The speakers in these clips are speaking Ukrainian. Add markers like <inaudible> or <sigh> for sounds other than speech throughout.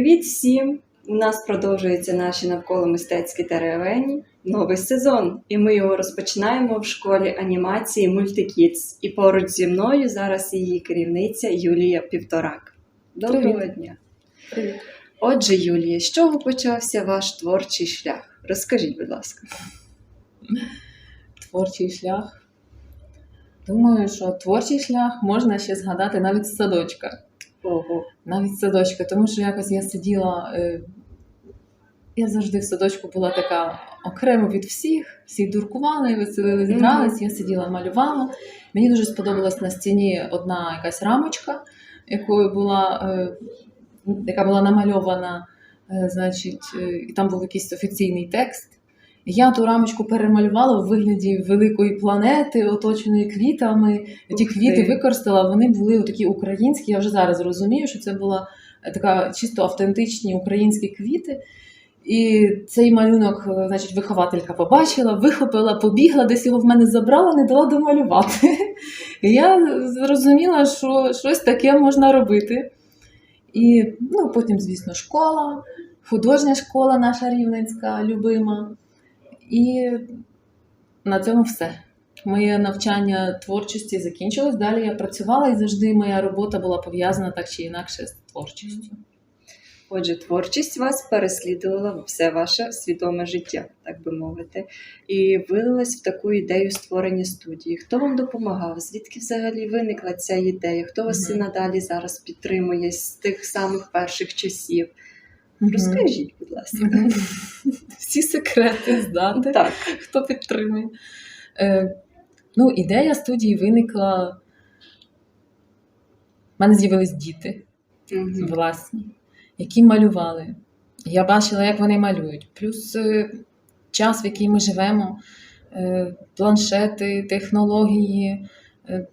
Привіт всім! У нас продовжуються наші навколо мистецькі теревені. Новий сезон, і ми його розпочинаємо в школі анімації Multikits. І поруч зі мною зараз її керівниця Юлія Півторак. Доброго Привіт. дня! Привіт. Отже, Юлія, з чого почався ваш творчий шлях? Розкажіть, будь ласка. Творчий шлях. Думаю, що творчий шлях можна ще згадати навіть з садочка. Ого. Навіть садочка, тому що якось я сиділа. е, Я завжди в садочку була така окремо від всіх, всі дуркували, веселились, грались, я сиділа, малювала. Мені дуже сподобалась на стіні одна якась рамочка, якою була, е, яка була намальована, е, значить, і там був якийсь офіційний текст. Я ту рамочку перемалювала в вигляді великої планети, оточеної квітами. Ті квіти ти. використала, вони були такі українські. Я вже зараз розумію, що це була е, така чисто автентичні українські квіти. І цей малюнок, е, значить, вихователька побачила, вихопила, побігла, десь його в мене забрала, не дала домалювати. <laughs> Я зрозуміла, що щось таке можна робити. І ну, потім, звісно, школа, художня школа наша рівненська, любима. І на цьому все. Моє навчання творчості закінчилось. Далі я працювала і завжди моя робота була пов'язана так чи інакше з творчістю. Отже, творчість вас переслідувала все ваше свідоме життя, так би мовити, і вилилась в таку ідею створення студії. Хто вам допомагав? Звідки взагалі виникла ця ідея? Хто вас і надалі зараз підтримує з тих самих перших часів? Розкажіть, будь ласка. <laughs> Всі секрети здати. Так. хто підтримує. Е, ну, ідея студії виникла. У мене з'явились діти Мгм. власні, які малювали. Я бачила, як вони малюють. Плюс е, час, в який ми живемо, е, планшети, технології. Е,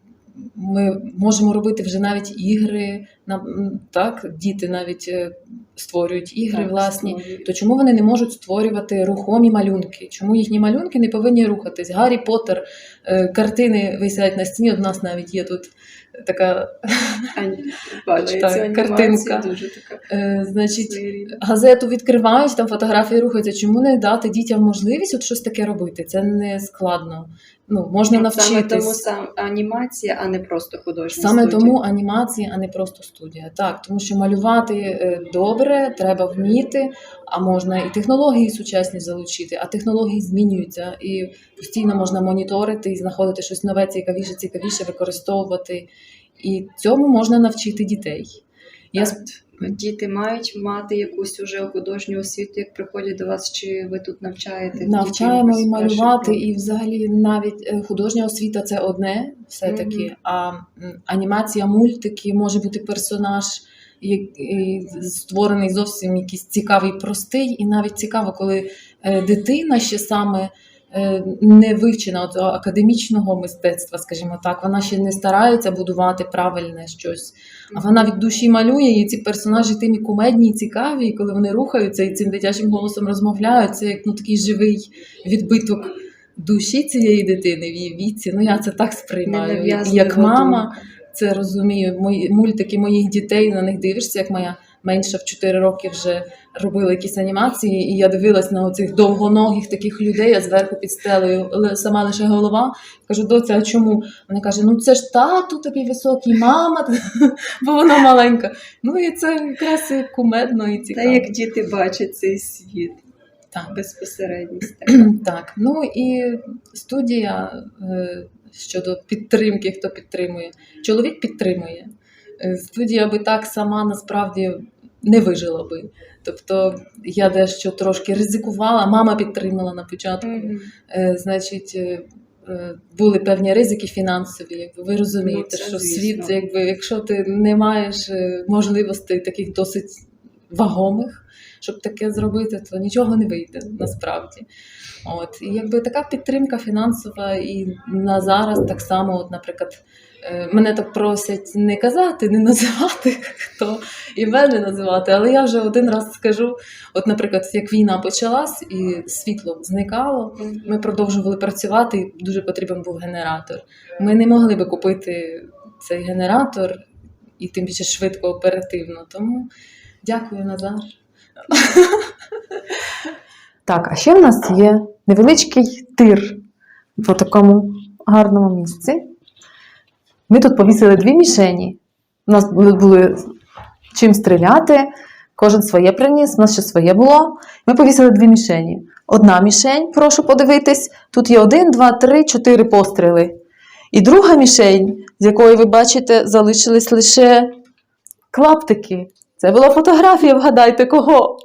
ми можемо робити вже навіть ігри. Так, діти навіть е, створюють ігри Так, власні. створюють. То чому вони не можуть створювати рухомі малюнки? Чому їхні малюнки не повинні рухатись? Гаррі Поттер, е, картини висять на стіні. У нас навіть є тут така, бачу, картинка. дуже така е, значить, газету відкривають, там фотографії рухаються. Чому не дати дітям можливість от щось таке робити? Це не складно. Ну, можна Саме тому сам анімація, а не просто художня Саме студія. тому анімація, а не просто студія. Так, тому що малювати е, добре, треба вміти, а можна і технології сучасні залучити, а технології змінюються і постійно можна моніторити і знаходити щось нове, цікавіше, цікавіше використовувати. І цьому можна навчити дітей. Я Діти мають мати якусь уже художню освіту, як приходять до вас, чи ви тут навчаєте? Навчаємо і малювати, і взагалі навіть е, художня освіта це одне все-таки, Мгм. а анімація, мультики може бути персонаж, створений зовсім якийсь цікавий, простий, і навіть цікаво, коли е, дитина ще саме. е, Не вивчена от академічного мистецтва, скажімо так, вона ще не старається будувати правильне щось. А вона від душі малює, і ці персонажі тим і кумедні, і цікаві, і коли вони рухаються і цим дитячим голосом розмовляють, це як ну, такий живий відбиток душі цієї дитини в її віці. Ну я це так сприймаю. Як мама думка. Це розумію. Мої мультики моїх дітей на них дивишся, як моя менша в 4 роки вже робила якісь анімації, і я дивилась на оцих довгоногих таких людей, а зверху під стелею сама лише голова. Кажу, доця, а чому? Вона каже: ну це ж тату такий високий, мама, <laughs> бо вона маленька. Ну і це якраз і кумедно і Та як діти бачать цей світ, Так. безпосередність. <clears throat> так, ну і студія е, щодо підтримки, хто підтримує. Чоловік підтримує. Е, Студія би так сама насправді не вижила би. Тобто я дещо трошки ризикувала, мама підтримала на початку. Мгм. Е, значить, е, були певні ризики фінансові. Якби ви розумієте, Ну, що звісно. світ, якби якщо ти не маєш можливостей таких досить вагомих, щоб таке зробити, то нічого не вийде насправді. От і якби така підтримка фінансова, і на зараз так само, от, наприклад. е, Мене так просять не казати, не називати <laughs> хто і мене називати, але я вже один раз скажу: от, наприклад, як війна почалась і світло зникало, ми продовжували працювати, і дуже потрібен був генератор. Ми не могли би купити цей генератор і тим більше швидко, оперативно. Тому Дякую, Назар. <laughs> Так, а ще в нас є невеличкий тир в такому гарному місці. Ми тут повісили дві мішені. У нас були- чим стріляти, кожен своє приніс, у нас ще своє було. Ми повісили дві мішені. Одна мішень, прошу подивитись, тут є один, два, три, чотири постріли. І друга мішень, з якої ви бачите, залишились лише клаптики. Це була фотографія, вгадайте кого?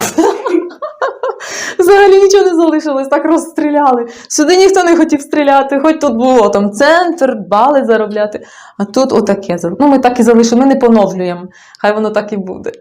<laughs> Взагалі нічого не залишилось, так розстріляли. Сюди ніхто не хотів стріляти, хоч тут було там центр, бали заробляти. А тут отаке. Ну, ми так і залишили, ми не поновлюємо. Хай воно так і буде.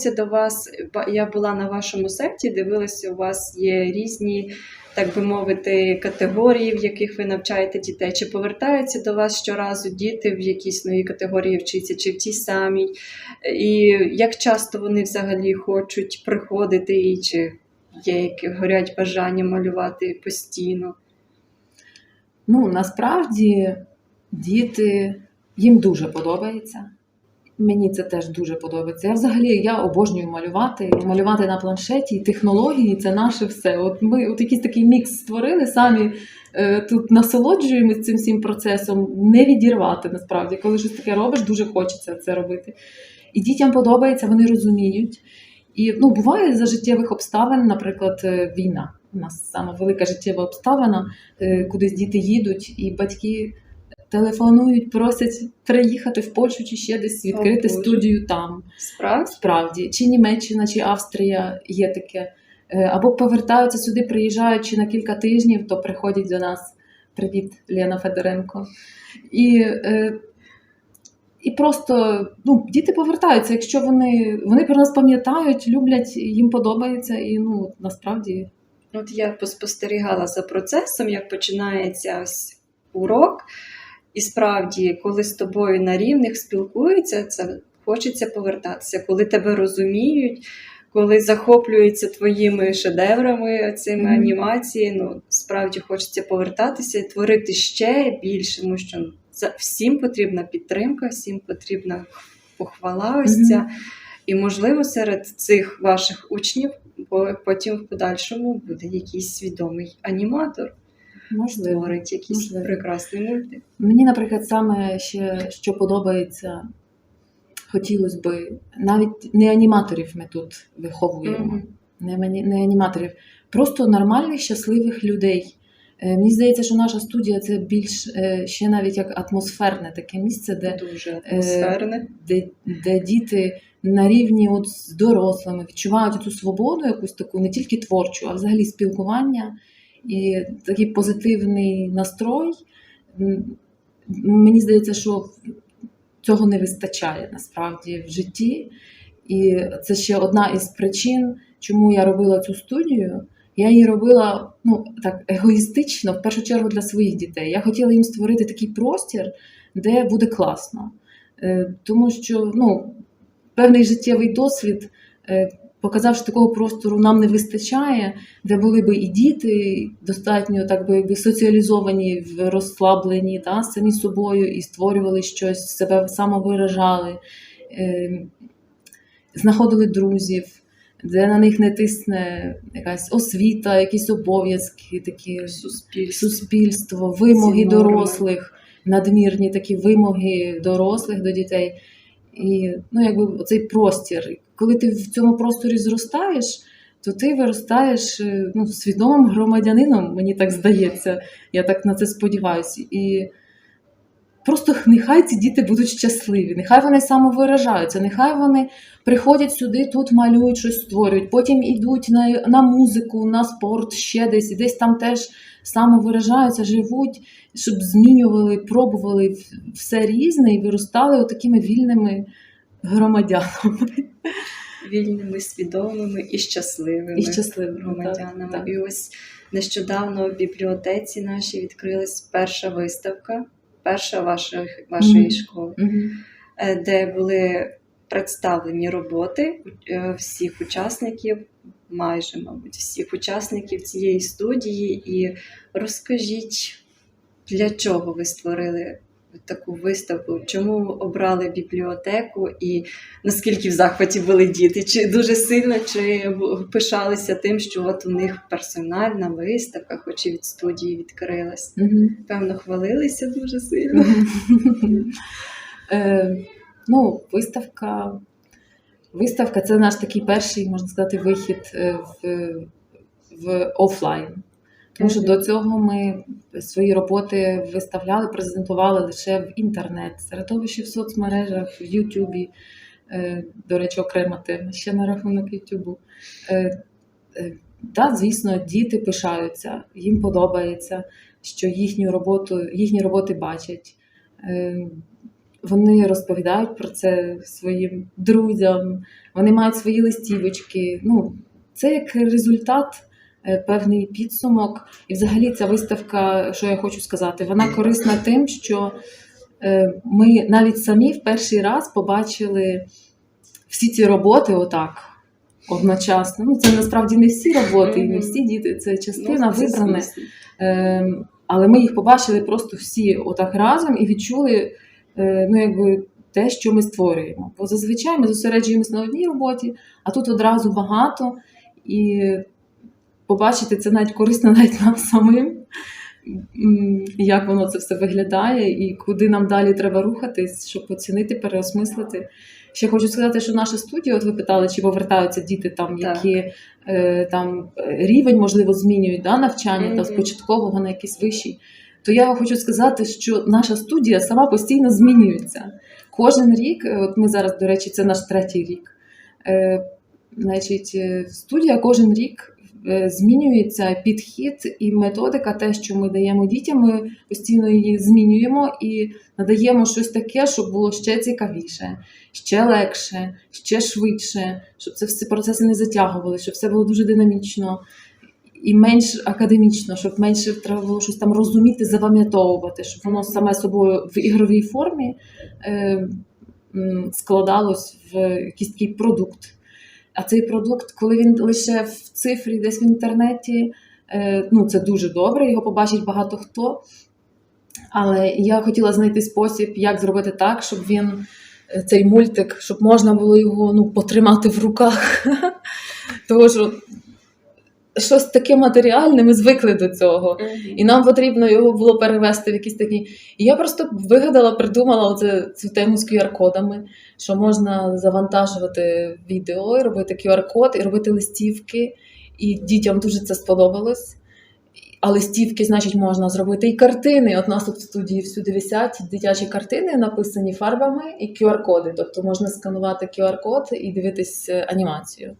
Повертаються до вас? Я була на вашому сайті, дивилася, у вас є різні, так би мовити, категорії, в яких ви навчаєте дітей. Чи повертаються до вас щоразу діти в якійсь новій категорії вчиться, чи в тій самій? І як часто вони взагалі хочуть приходити, і чи є які горять бажання малювати постійно? Ну, насправді діти їм дуже подобається. Мені це теж дуже подобається. Я взагалі я обожнюю малювати, малювати на планшеті, технології це наше все. От ми от якийсь такий мікс створили, самі е, тут насолоджуємося цим всім процесом, не відірвати насправді. Коли щось таке робиш, дуже хочеться це робити. І дітям подобається, вони розуміють. І ну, буває за життєвих обставин, наприклад, е, війна. У нас саме велика життєва обставина, е, кудись діти їдуть, і батьки телефонують, просять приїхати в Польщу чи ще десь відкрити Боже. студію там. Справді? Справді, чи Німеччина, чи Австрія є таке. Е, Або повертаються сюди, приїжджають чи на кілька тижнів, то приходять до нас. Привіт, Лена Федоренко. І, е, і просто ну, діти повертаються, якщо вони, вони про нас пам'ятають, люблять, їм подобається, і ну, насправді От я поспостерігала за процесом, як починається ось урок, і справді, коли з тобою на рівних спілкуються, це хочеться повертатися, коли тебе розуміють, коли захоплюються твоїми шедеврами, цими Мгм. анімації, ну справді хочеться повертатися і творити ще більше, тому що всім потрібна підтримка, всім потрібна похвала ось ця. І, можливо, серед цих ваших учнів бо потім в подальшому буде якийсь свідомий аніматор, можливо. створить якийсь можливо. прекрасний мультик. Мені, наприклад, саме ще що подобається, хотілося би навіть не аніматорів ми тут виховуємо, Мгм. не, мані- не аніматорів, просто нормальних, щасливих людей. Е, Мені здається, що наша студія це більш е, ще навіть як атмосферне таке місце, де, Дуже атмосферне. де, де діти на рівні от з дорослими відчувають цю свободу, якусь таку не тільки творчу, а взагалі спілкування і такий позитивний настрой. Мені здається, що цього не вистачає насправді в житті. І це ще одна із причин, чому я робила цю студію. Я її робила ну, так егоїстично, в першу чергу для своїх дітей. Я хотіла їм створити такий простір, де буде класно. Е, Тому що ну, певний життєвий досвід е, показав, що такого простору нам не вистачає, де були би і діти достатньо так би, би соціалізовані, розслаблені та, самі собою і створювали щось, себе самовиражали, е, знаходили друзів, де на них не тисне якась освіта, якісь обов'язки, такі Суспільство. суспільство, вимоги Ці норми. дорослих, надмірні такі вимоги дорослих до дітей. І ну, якби цей простір. Коли ти в цьому просторі зростаєш, то ти виростаєш е, ну, свідомим громадянином, мені так здається. Я так на це сподіваюся. І просто нехай ці діти будуть щасливі, нехай вони самовиражаються, нехай вони приходять сюди, тут малюють щось створюють, потім йдуть на, на музику, на спорт, ще десь, і десь там теж самовиражаються, живуть, щоб змінювали, пробували все різне і виростали такими вільними громадянами Вільними, свідомими і щасливими і щасливими. громадянами. так, так. І ось нещодавно в бібліотеці нашій відкрилась перша виставка, перша вашої, вашої Мгм. школи, е, де були представлені роботи е, всіх учасників, майже, мабуть, всіх учасників цієї студії. І розкажіть, для чого ви створили таку виставку? Чому обрали бібліотеку і наскільки в захваті були діти? Чи дуже сильно чи пишалися тим, що от у них персональна виставка, хоч і від студії відкрилась? Мгм. Певно, хвалилися дуже сильно. Е, ну, виставка. Виставка це наш такий перший, можна сказати, вихід е, в, в офлайн. Тому що до цього ми свої роботи виставляли, презентували лише в інтернет, середовищі в соцмережах, в Ютубі. Е, До речі, окрема тема ще на рахунок Ютубу. Е, е, Так, звісно, діти пишаються, їм подобається, що їхню роботу, їхні роботи бачать. Вони розповідають про це своїм друзям, вони мають свої листівочки. Ну, це як результат, певний підсумок. І взагалі ця виставка, що я хочу сказати, вона корисна тим, що е, ми навіть самі в перший раз побачили всі ці роботи отак. Одночасно. Ну, це насправді не всі роботи, і не всі діти, це частина Ну, вибране. Ем, але ми їх побачили просто всі отак разом і відчули е, ну, якби, те, що ми створюємо. Бо зазвичай ми зосереджуємося на одній роботі, а тут одразу багато. І побачити це навіть корисно <laughs> навіть нам самим, як воно це все виглядає, і куди нам далі треба рухатись, щоб оцінити, переосмислити. Ще хочу сказати, що наша студія, от ви питали, чи повертаються діти там, які е, там е, рівень, можливо, змінюють да, навчання Мгм. та з початкового на якийсь вищий. То я хочу сказати, що наша студія сама постійно змінюється. Кожен рік, е, от ми зараз, до речі, це наш третій рік. Е, значить, е, студія кожен рік змінюється підхід і методика, те, що ми даємо дітям, ми постійно її змінюємо і надаємо щось таке, щоб було ще цікавіше, ще легше, ще швидше, щоб це всі процеси не затягували, щоб все було дуже динамічно. І менш академічно, щоб менше треба було щось там розуміти, запам'ятовувати, щоб воно саме собою в ігровій формі е, складалось в якийсь такий продукт. А цей продукт, коли він лише в цифрі, десь в інтернеті, е, ну це дуже добре, його побачить багато хто. Але я хотіла знайти спосіб, як зробити так, щоб він, е, цей мультик, щоб можна було його ну, потримати в руках. <laughs> Тому що щось таке матеріальне, ми звикли до цього. І нам потрібно його було перевести в якісь такі. І я просто вигадала, придумала оце, цю тему з QR-кодами, що можна завантажувати відео, і робити QR-код, і робити листівки. І дітям дуже це сподобалось. А листівки, значить, можна зробити і картини. От нас тут в студії всюди висять дитячі картини, написані фарбами, і QR-коди. Тобто можна сканувати QR-код і дивитись е, анімацію.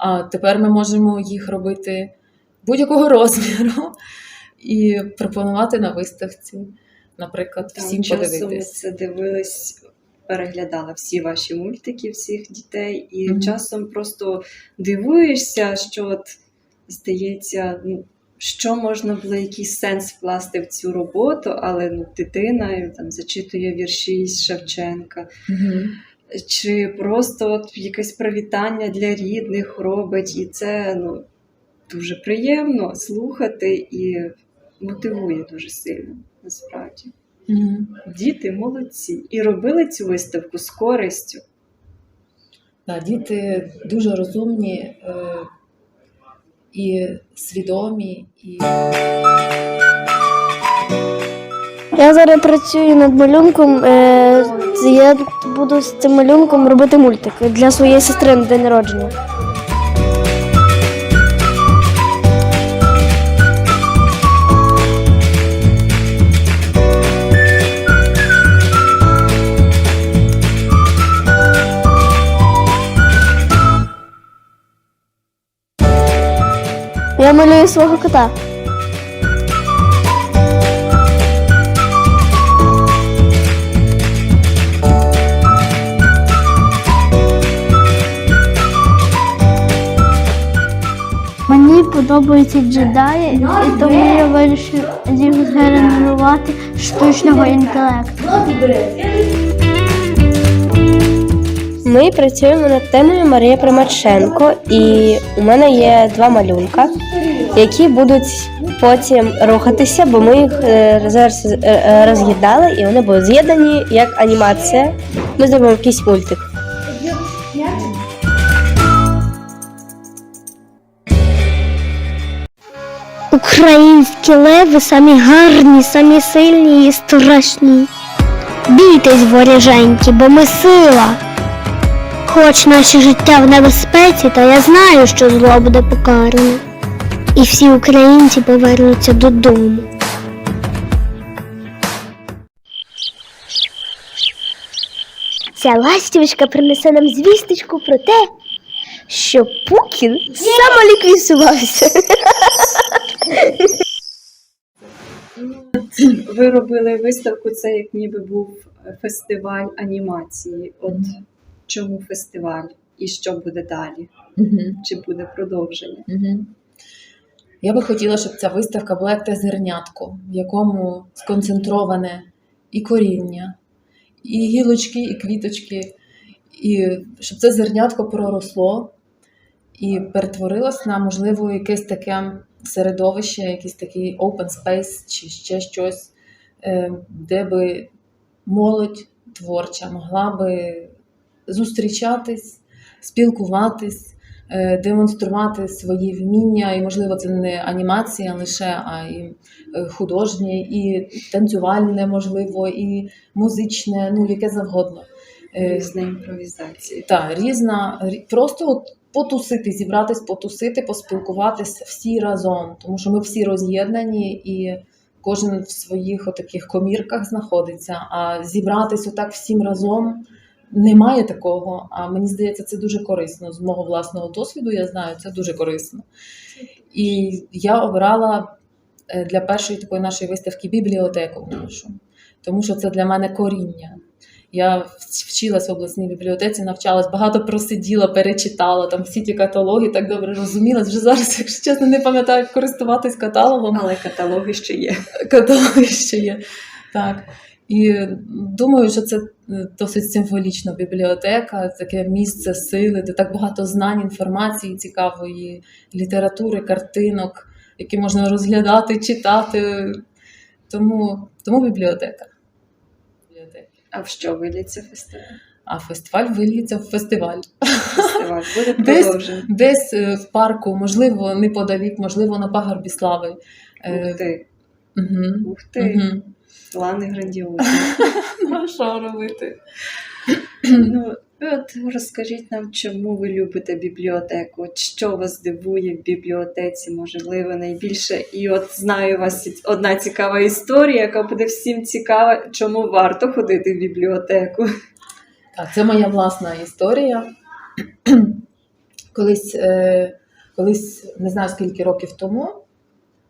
А тепер ми можемо їх робити будь-якого <laughs> розміру і пропонувати на виставці, наприклад, всім ми подивитись. це дивились, переглядала всі ваші мультики, всіх дітей, і Мгм. часом просто дивуєшся, що от здається, ну. Що можна було якийсь сенс вкласти в цю роботу, але ну, дитина там зачитує вірші з Шевченка, Мгм. Чи просто от якесь привітання для рідних робить, і це ну, дуже приємно слухати і мотивує дуже сильно, насправді. Мгм. Діти молодці і робили цю виставку з користю. Да, діти дуже розумні е, і свідомі, і я зараз працюю над малюнком. Е, я буду з цим малюнком робити мультик для своєї сестри на день народження. Я малюю свого кота. Подобаються джедаї, і тому я вирішив їх штучного інтелекту. Ми працюємо над темою Марія Примаченко, і у мене є два малюнка, які будуть потім рухатися, бо ми їх е, зараз е, е, роз'єднали, і вони будуть з'єднані як анімація. Ми зробимо якийсь мультик. Українські леви самі гарні, самі сильні і страшні. Бійтесь, воріженькі, бо ми сила. Хоч наше життя в небезпеці, та я знаю, що зло буде покаране. І всі українці повернуться додому. Ця ластівочка принесе нам звісточку про те, що Пукін самоліквідувався. Ви робили виставку, це як ніби був фестиваль анімації. От чому фестиваль і що буде далі? Чи буде продовження? Я би хотіла, щоб ця виставка була як те зернятко, в якому сконцентроване і коріння, і гілочки, і квіточки, і щоб це зернятко проросло і перетворилось на, можливо, якесь таке середовище, якийсь такий open space чи ще щось, е, де би молодь творча могла би зустрічатись, спілкуватись, е, демонструвати свої вміння, і, можливо, це не анімація лише, а і е, художнє, і танцювальне, можливо, і музичне, ну яке завгодно. Різна імпровізація. та, різна, просто от потусити, зібратись, потусити, поспілкуватись всі разом, тому що ми всі роз'єднані і кожен в своїх отаких комірках знаходиться. А зібратись отак всім разом немає такого. А мені здається, це дуже корисно. З мого власного досвіду я знаю, це дуже корисно. І я обрала е, для першої такої нашої виставки бібліотеку нашу, тому що це для мене коріння. Я вчилась в обласній бібліотеці, навчалась, багато просиділа, перечитала там всі ті каталоги, так добре розуміла. Вже зараз, якщо чесно, не пам'ятаю, як користуватись каталогом. Але каталоги ще є. Каталоги ще є. Так. І думаю, що це е, досить символічно бібліотека, таке місце сили, де так багато знань, інформації цікавої, літератури, картинок, які можна розглядати, читати. Тому, тому бібліотека. А в що виліться фестиваль? А фестиваль виліється в фестиваль. Фестиваль буде Десь- Десь е, в парку, можливо, неподалік, можливо, на пагорбі слави. Е, Ух ти, Угу. ух ти, Угу. плани грандіозні. <laughs> Ну, що робити? Ну, от розкажіть нам, чому ви любите бібліотеку? От що вас дивує в бібліотеці, можливо, найбільше? І от знаю у вас одна цікава історія, яка буде всім цікава, чому варто ходити в бібліотеку. Так, це моя власна історія. Колись, е, колись не знаю скільки років тому,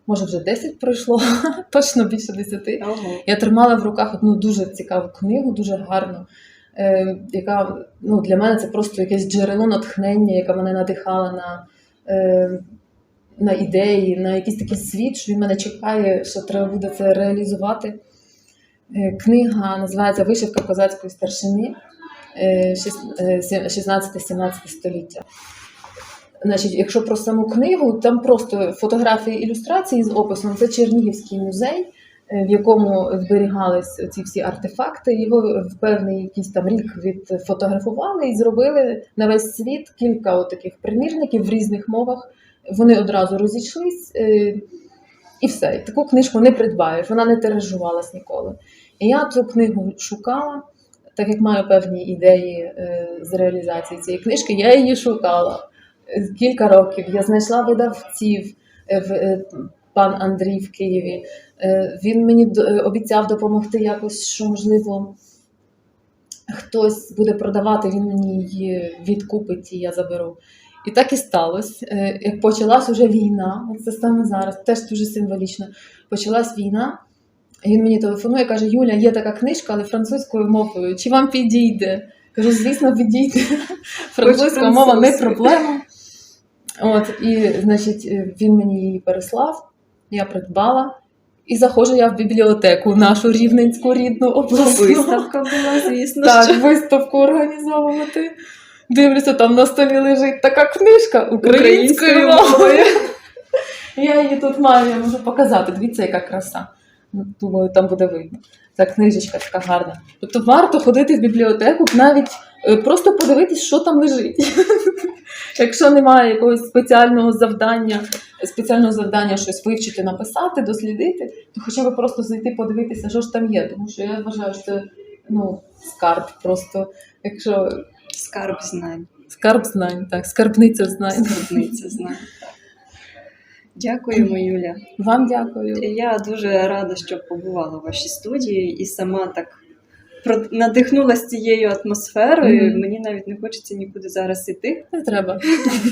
може вже 10 пройшло, <laughs> точно більше 10. Ого. Я тримала в руках одну дуже цікаву книгу, дуже гарну, яка ну, для мене це просто якесь джерело натхнення, яке мене надихала на, е, на ідеї, на якийсь такий світ, що він мене чекає, що треба буде це реалізувати. Е, книга називається Вишивка козацької старшини е, шіс- е, сі- 16-17 століття. Значить, якщо про саму книгу, там просто фотографії ілюстрації з описом. Це Чернігівський музей, е, в якому зберігались ці всі артефакти. Його в певний якийсь там рік відфотографували і зробили на весь світ кілька таких примірників в різних мовах. Вони одразу розійшлись, е, і все. Таку книжку не придбаєш, вона не тиражувалась ніколи. І я цю книгу шукала, так як маю певні ідеї е, з реалізації цієї книжки, я її шукала е, кілька років. Я знайшла видавців е, в е, пан Андрій в Києві. Е, Він мені е, обіцяв допомогти якось, що можливо. Хтось буде продавати, він мені її відкупить і я заберу. І так і сталося. Е, Як почалась уже війна, це саме зараз, теж дуже символічно. Почалась війна. Він мені телефонує, каже: Юля, є така книжка, але французькою мовою. Чи вам підійде? Кажу, звісно, підійде. Французька мова не проблема. От, і, значить, він мені її переслав, я придбала. І заходжу я в бібліотеку, нашу рівненську рідну обласну. Виставка була, звісно. Так, що. виставку організовувати. Дивлюся, там на столі лежить така книжка українською мовою. <laughs> Я її тут маю, я можу показати. Дивіться, яка краса. Думаю, там буде видно. Ця книжечка така гарна. Тобто варто ходити в бібліотеку, навіть просто подивитись, що там лежить. <laughs> Якщо немає якогось спеціального завдання, спеціального завдання щось вивчити, написати, дослідити, то хоча б просто зайти подивитися, що ж там є. Тому що я вважаю, що це ну, скарб просто. Якщо Скарб знань, скарб знань, так, скарбниця знань. скарбниця знань. Дякуємо, Юля. Вам дякую. Я дуже рада, що побувала в вашій студії і сама так надихнулася цією атмосферою. Mm -hmm. Мені навіть не хочеться нікуди зараз іти, Не треба.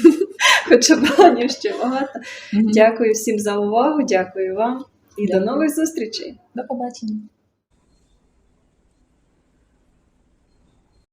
<laughs> хоча планів ще багато. Мгм. Дякую всім за увагу, дякую вам і Дякую. до нових зустрічей. До побачення.